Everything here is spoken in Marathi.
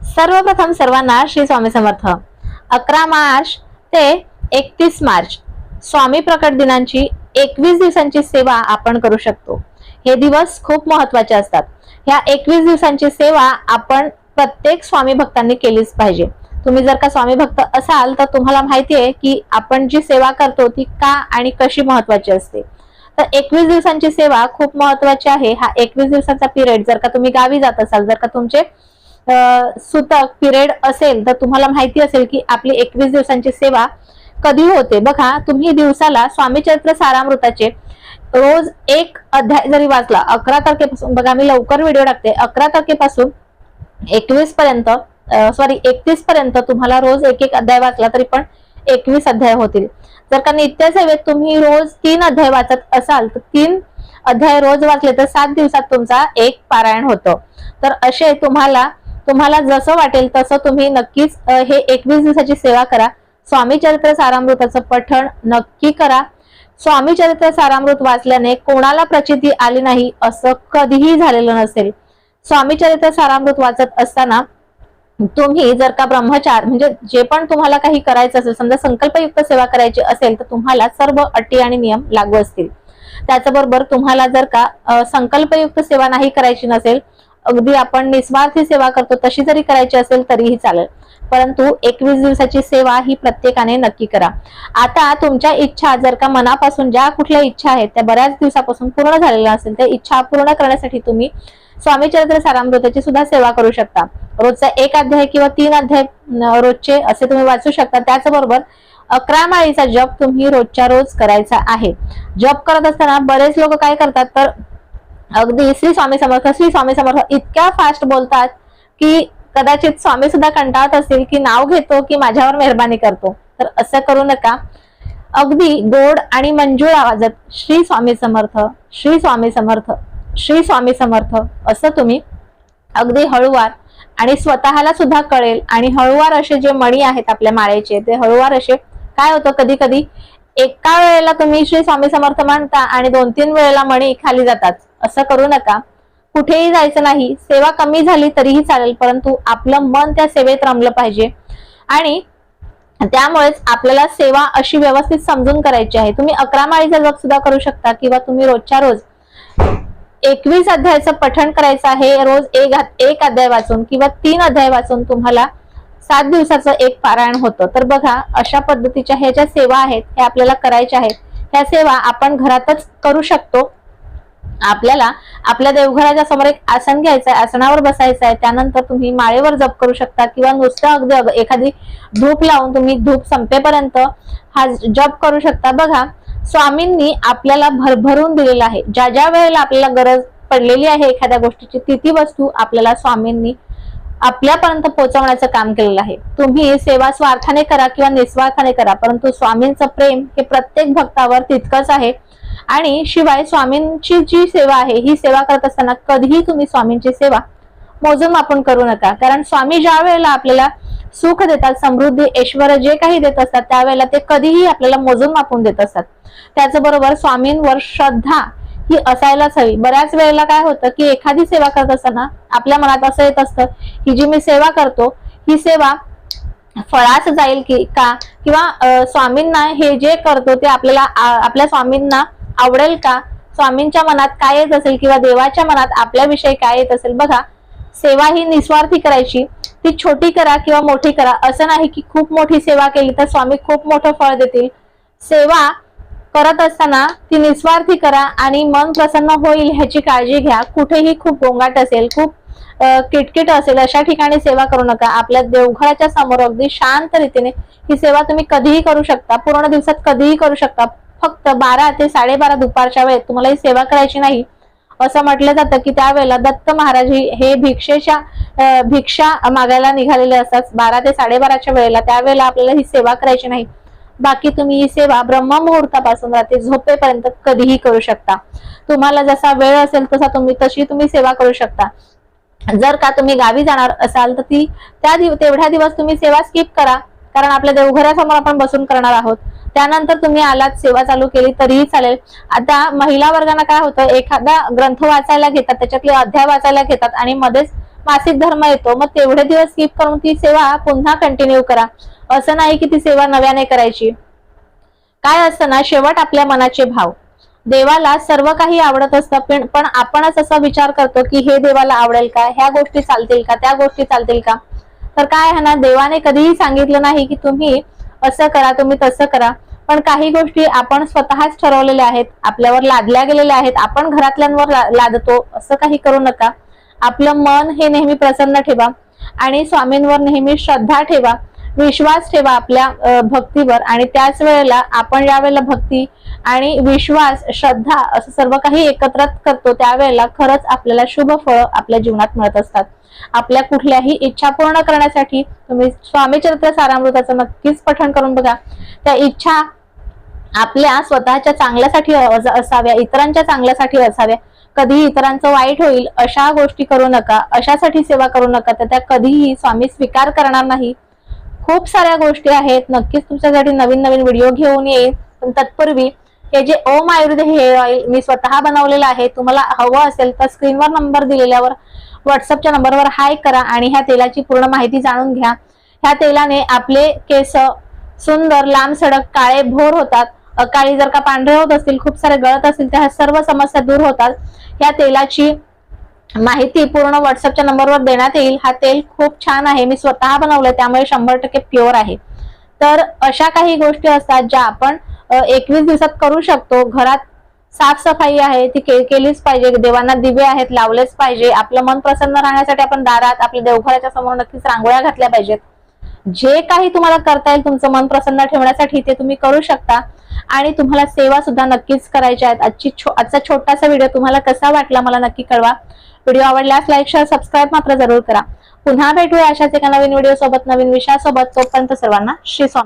सर्वप्रथम सर्वांना श्री स्वामी समर्थ. अकरा मार्च ते एकतीस मार्च. स्वामी प्रकट दिनांची एकवीस दिवसांची सेवा आपण करू शकतो. हे दिवस खूप महत्त्वाचे असतात. ह्या एकवीस दिवसांची सेवा आपण प्रत्येक स्वामी भक्तांनी केलीच पाहिजे. तुम्ही जर का स्वामी भक्त असाल तर तुम्हाला माहिती आहे की आपण जी सेवा करतो ती का आणि कशी महत्वाची असते. तर एकवीस दिवसांची सेवा खूप महत्वाची आहे. हा एकवीस दिवसाचा पिरियड जर का तुम्ही गावी जात असाल जर का तुमचे सुतक पिरियड असेल तर तुम्हाला माहिती असेल की आपली एकवीस दिवसांची सेवा कधी होते? बघा तुम्ही दिवसाला स्वामीचरित्र सारामृताचे रोज एक अध्याय जरी वाचला अकरा तारखेपासून बघा मी लवकर व्हिडिओ टाकते अकरा तारखेपासून एकवीस पर्यंत सॉरी एकतीस पर्यंत तुम्हाला रोज एक एक अध्याय वाचला तरी पण एकवीस अध्याय होतील. जर का नित्य सेवेत तुम्ही रोज तीन अध्याय वाचत असाल तर तीन अध्याय रोज वाचले तर सात दिवसात तुमचा एक पारायण होतं. तर असे तुम्हाला तुम्हाला जसं वाटेल तसं तुम्ही नक्कीच हे एकवीस दिवसाची सेवा करा. स्वामी चरित्र सारामृताचं पठण नक्की करा. स्वामी चरित्र सारामृत वाचल्याने कोणाला प्रचिती आली नाही असं कधीही झालेलं नसेल. स्वामी चरित्र सारामृत वाचत असताना तुम्ही जर का ब्रह्मचार म्हणजे जे पण तुम्हाला काही करायचं असेल समजा संकल्पयुक्त सेवा करायची असेल तर तुम्हाला सर्व अटी आणि नियम लागू असतील. त्याचबरोबर तुम्हाला जर का संकल्पयुक्त सेवा नाही करायची नसेल अगदी आपण निस्वार्थी सेवा करतो तशी जरी करायची असेल तरीही चालेल. परंतु एकवीस दिवसाची सेवा ही प्रत्येकाने नक्की करा. आता तुमच्या इच्छा जर का मनापासून ज्या कुठल्या इच्छा आहेत त्या बऱ्याच दिवसापासून पूर्ण झालेल्या असेल त्या इच्छा पूर्ण करण्यासाठी तुम्ही स्वामी चरित्र सारामृताची सुद्धा सेवा करू शकता. रोजचा एक अध्याय किंवा तीन अध्याय रोजचे असे तुम्ही वाचू शकता. त्याचबरोबर अकरा माळीचा जप तुम्ही रोजच्या रोज करायचा आहे. जप करत असताना बरेच लोक काय करतात तर अगदी श्री स्वामी समर्थ श्री स्वामी समर्थ इतक्या फास्ट बोलतात की कदाचित स्वामी सुद्धा कंटाळत असतील की नाव घेतो की माझ्यावर मेहरबानी करतो. तर असं करू नका. अगदी गोड आणि मंजूळ आवाजात श्री स्वामी समर्थ श्री स्वामी समर्थ श्री स्वामी समर्थ असं तुम्ही अगदी हळूवार आणि स्वतःला सुद्धा कळेल. आणि हळूवार असे जे मणी आहेत आपल्या माळेचे ते हळूवार असे काय होतं कधी कधी एका वेळेला तुम्ही श्री स्वामी समर्थ म्हणता आणि दोन तीन वेळेला मणी खाली जातात. असं करू नका. कुठेही जायचं नाही सेवा कमी झाली तरीही चालेल परंतु आपलं मन त्या सेवेत रमलं पाहिजे. आणि त्यामुळेच आपल्याला सेवा अशी व्यवस्थित समजून करायची आहे. तुम्ही अकरा माळीचा जप सुद्धा करू शकता किंवा तुम्ही रोजच्या रोज एकवीस अध्यायाचं पठण करायचं आहे रोज एक एक अध्याय वाचून किंवा तीन अध्याय वाचून तुम्हाला सात दिवसाचं एक पारायण होतं. तर बघा अशा पद्धतीच्या ह्या ज्या सेवा आहेत ह्या आपल्याला करायच्या आहेत. ह्या सेवा आपण घरातच करू शकतो. आपल्याला आपल्या देवघराच्या समोर एक आसन घ्यायचं आहे आसनावर बसायचं आहे त्यानंतर तुम्ही माळेवर जप करू शकता किंवा नुसतं अगदी अग- एखादी धूप लावून तुम्ही धूप संपेपर्यंत हा जप करू शकता. बघा स्वामींनी आपल्याला भरभरून दिलेला आहे. ज्या ज्या वेळेला आपल्याला गरज पडलेली आहे एखाद्या गोष्टीची तिथी वस्तू आपल्याला स्वामींनी आपल्यापर्यंत पोहोचवण्याचं काम केलेलं आहे. तुम्ही सेवा स्वार्थाने करा किंवा निस्वार्थाने करा परंतु स्वामींचं प्रेम हे प्रत्येक भक्तावर तितकंच आहे. आणि शिवाय स्वामींची जी सेवा आहे ही सेवा करत असताना कधीही तुम्ही स्वामींची सेवा मोजून मापून करू नका. कारण स्वामी ज्या वेळेला आपल्याला सुख देतात समृद्धी ऐश्वर जे काही देत असतात त्यावेळेला ते कधीही आपल्याला मोजून मापून देत असतात. त्याचबरोबर स्वामींवर श्रद्धा ही असायलाच हवी. बऱ्याच वेळेला काय होतं की एखादी सेवा करत असताना आपल्या मनात असं येत असतं की जी मी सेवा करतो ही सेवा फळास जाईल की का? किंवा स्वामींना हे जे करतो ते आपल्याला आ- आपल्या स्वामींना आवडेल का? स्वामींच्या मनात काय येत असेल किंवा देवाच्या मनात आपल्याविषयी काय येत असेल? बघा सेवा ही निस्वार्थी करायची. ती छोटी करा किंवा मोठी करा. असं नाही की खूप मोठी सेवा केली तर स्वामी खूप मोठं फळ देतील. सेवा करत असताना ती निस्वार्थी करा आणि मन प्रसन्न होईल ह्याची काळजी घ्या. कुठेही खूप गोंगाट असेल खूप किटकिट असेल अशा ठिकाणी सेवा करू नका. आपल्या देवघराच्या समोर अगदी शांत रीतीने ही सेवा तुम्ही कधीही करू शकता. पूर्ण दिवसात कधीही करू शकता. फक्त बारा ते साडेबारा दुपारच्या वेळेत तुम्हाला ही सेवा करायची नाही. असं म्हटलं जातं की त्यावेळेला दत्त महाराज हे भिक्षेच्या भिक्षा मागायला निघालेले असतात. बारा ते साडेबाराच्या वेळेला त्यावेळेला आपल्याला ही सेवा करायची नाही. बाकी तुम्ही ही सेवा ब्रह्ममुहूर्तापासून रात्री झोपेपर्यंत कधीही करू शकता. तुम्हाला जसा वेळ असेल तसा तुम्ही तशी तुम्ही सेवा करू शकता. जर का तुम्ही गावी जाणार असाल तर ती त्या दिव तेवढ्या दिवस तुम्ही सेवा स्किप करा. कारण आपल्या देवघरासमोर आपण बसून करणार आहोत. त्यानंतर तुम्ही आलात सेवा चालू केली तरीही चालेल. आता महिला वर्गांना काय होतं एखादा ग्रंथ वाचायला घेतात त्याच्यातले अध्याय वाचायला घेतात आणि मध्येच मासिक धर्म येतो मग तेवढे दिवस स्किप करून ती सेवा पुन्हा कंटिन्यू करा. असं नाही की ती सेवा नव्याने करायची. काय असतं ना शेवट आपल्या मनाचे भाव. देवाला सर्व काही आवडत असतं पण पण आपणच असा विचार करतो की हे देवाला आवडेल का? ह्या गोष्टी चालतील का? त्या गोष्टी चालतील का? तर काय आहे ना देवाने कधीही सांगितलं नाही की तुम्ही असं करा तुम्ही तसं करा. पण काही गोष्टी आपण स्वतःच ठरवलेल्या आहेत आपल्यावर लादल्या गेलेल्या आहेत आपण घरातल्यांवर लादतो असं काही करू नका. आपलं मन हे नेहमी प्रसन्न ठेवा आणि स्वामींवर नेहमी श्रद्धा ठेवा विश्वास ठेवा आपल्या भक्तीवर आणि त्याच वेळेला आपण ज्या वेळेला भक्ती आणि विश्वास श्रद्धा असं सर्व काही एकत्र करतो त्यावेळेला खरंच आपल्याला शुभ फळ आपल्या जीवनात मिळत असतात. आपल्या कुठल्याही इच्छा पूर्ण करण्यासाठी तुम्ही स्वामी चरित्र सारामृताचं नक्कीच पठण करून बघा. त्या इच्छा आपल्या स्वतःच्या चांगल्यासाठी असाव्या इतरांच्या चांगल्यासाठी असाव्या कधीही इतरांचं वाईट होईल अशा गोष्टी करू नका अशासाठी सेवा करू नका तर त्या कधीही स्वामी स्वीकार करणार नाही. खूप साऱ्या गोष्टी आहेत नक्कीच तुमच्यासाठी नवीन नवीन व्हिडिओ घेऊन येईल पण तत्पूर्वी हे जे ओम आयुर्वेद हेअर ऑइल मी स्वतः बनवलेलं आहे तुम्हाला हवं असेल तर स्क्रीनवर नंबर दिलेल्यावर व्हॉट्सअपच्या नंबरवर हाय करा आणि ह्या तेलाची पूर्ण माहिती जाणून घ्या. ह्या तेलाने आपले केस सुंदर लांब सडक काळे भोर होतात. काळी जर का पांढरे होत असतील खूप सारे गळत असतील तर ह्या सर्व समस्या दूर होतात. या तेलाची माहिती पूर्ण व्हॉट्सअपच्या नंबरवर देण्यात येईल. हा तेल खूप छान आहे. मी स्वतः बनवलंय त्यामुळे शंभर टक्के प्युअर आहे. तर अशा काही गोष्टी असतात ज्या आपण एकवीस दिवसात करू शकतो. घरात साफसफाई आहे ती के- केलीच पाहिजे. देवांना दिवे आहेत लावलेच पाहिजे. आपलं मन प्रसन्न राहण्यासाठी आपण दारात आपल्या देवघराच्या समोर नक्कीच रांगोळ्या घातल्या पाहिजेत. जे काही तुम्हाला करता येईल तुमचं मन प्रसन्न ठेवण्यासाठी ते तुम्ही करू शकता. आणि तुम्हाला सेवा सुद्धा नक्कीच करायच्या आहेत. आजची छो- आजचा छोटासा व्हिडिओ तुम्हाला कसा वाटला मला नक्की कळवा. व्हिडिओ आवडल्यास लाईक शेअर सबस्क्राईब मात्र जरूर करा. पुन्हा भेटूया अशाच एका नवीन व्हिडिओ सोबत नवीन विषयासोबत. तोपर्यंत सर्वांना श्री स्वामी.